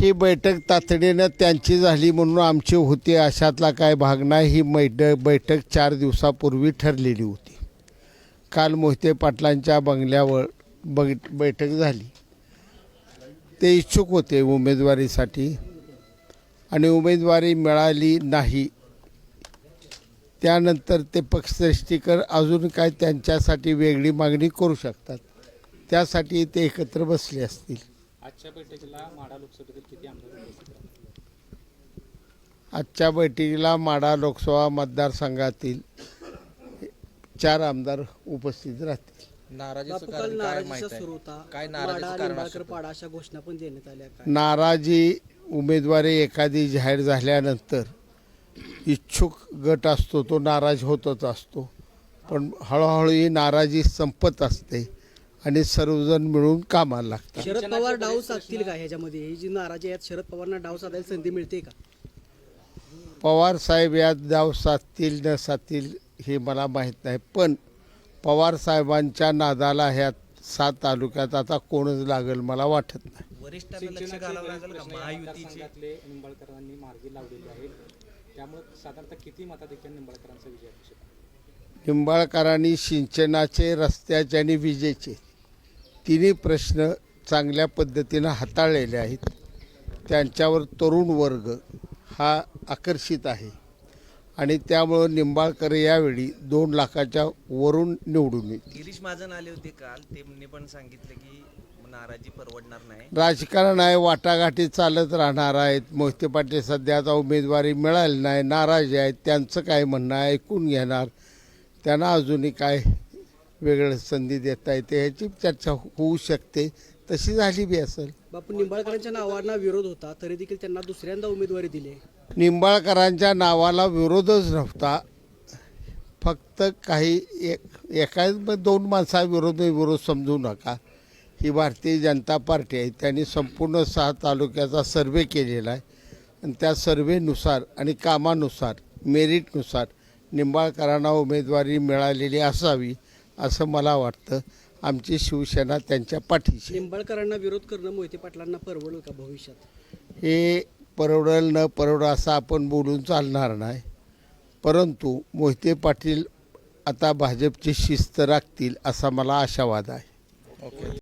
ही बैठक तातडीनं त्यांची झाली म्हणून आमची होती. अशातला काय भाग नाही. ही मैड बैठक चार दिवसापूर्वी ठरलेली होती. काल मोहिते पाटलांच्या बंगल्यावर बग बैठक झाली. ते इच्छुक होते उमेदवारीसाठी. आणि उमेदवारी मिळाली नाही. त्यानंतर ते पक्षश्रेष्ठीकर अजून काय त्यांच्यासाठी वेगळी मागणी करू शकतात. त्यासाठी ते एकत्र बसले असतील. आजच्या बैठकीला माडा लोकसभेतील किती आमदार? आजच्या बैठकीला माढा लोकसभा मतदारसंघातील चार आमदार उपस्थित राहतील. नाराजीचं बापू काल कारण काय नाराजीचा माहीत सुरू आहे होता. काय माडा नाराजीचं कारण निंबाळकर असू पाडा अशा घोषणा पण देण्यात आल्या. काय? नाराजी उमेदवारी एखादी जाहीर झाल्यानंतर इच्छुक गट असतो तो नाराज होतच असतो. पण हळूहळू ही नाराजी संपत असते. आणि सर्वजण मिळून कामाला लागतात. शरद पवार डाव साधतील का ह्याच्यामध्ये? ही जी नाराजी आहेत शरद पवारांना डाव साधायला संधी मिळते का? पवार साहेब या डाव साधतील न साधतील हे मला माहीत नाही पण पवार साहेबांच्या नादाला ह्या सात तालुक्यात आता कोणच लागेल मला वाटत नाही. वरिष्ठांना लक्ष सिंचनाचे घालावं बरेच लागेल का? प्रश्न या महायुतीचे. मतदारसंघातले निंबाळकरांनी मार्गी लावलेले आहेत. त्यामुळे साधारणतः किती मताधिक्याने निंबाळकरांचा विजय अपेक्षित आहे? निंबाळकरांनी सिंचनाचे रस्त्याचे आणि विजेचे. तिन्ही प्रश्न चांगल्या पद्धतीनं हाताळलेले आहेत. त्यांच्यावर तरुण वर्ग हा आकर्षित आहे. आणि त्यामुळं निंबाळकर यावेळी दोन लाखाच्या वरून निवडून येतील. गिरीश महाजन आले होते काल. त्यांनी पण सांगितलं की नाराजी परवडणार नाही. राजकारण आहे वाटाघाटी चालत राहणार आहेत. मोहिते पाटील सध्या आता उमेदवारी मिळाली नाही नाराज आहेत. त्यांचं काय म्हणणं ऐकून घेणार. त्यांना अजूनही काय वेगळं संधी देता येते ह्याची चर्चा होऊ शकते. तशी झाली बी असेल. बापू निंबाळकरांच्या नावांना विरोध होता तरी देखील त्यांना दुसऱ्यांदा उमेदवारी दिली. निंबाळकरांच्या नावाला विरोधच नव्हता. फक्त काही एक एका दोन माणसाविरोध विरोध समजू नका. ही भारतीय जनता पार्टी आहे त्यांनी संपूर्ण सहा तालुक्याचा सर्वे केलेला आहे. आणि त्या सर्वेनुसार आणि कामानुसार मेरिटनुसार निंबाळकरांना उमेदवारी मिळालेली असावी. असं मला वाटतं. आमची शिवसेना त्यांच्या पाठीशी. निंबाळकरांना विरोध करणं मोहिते पाटलांना परवडेल का भविष्यात? हे परवडेल न परवड असं आपण बोलून चालणार नाही. परंतु मोहिते पाटील आता भाजपची शिस्त राखतील असा मला आशावाद आहे.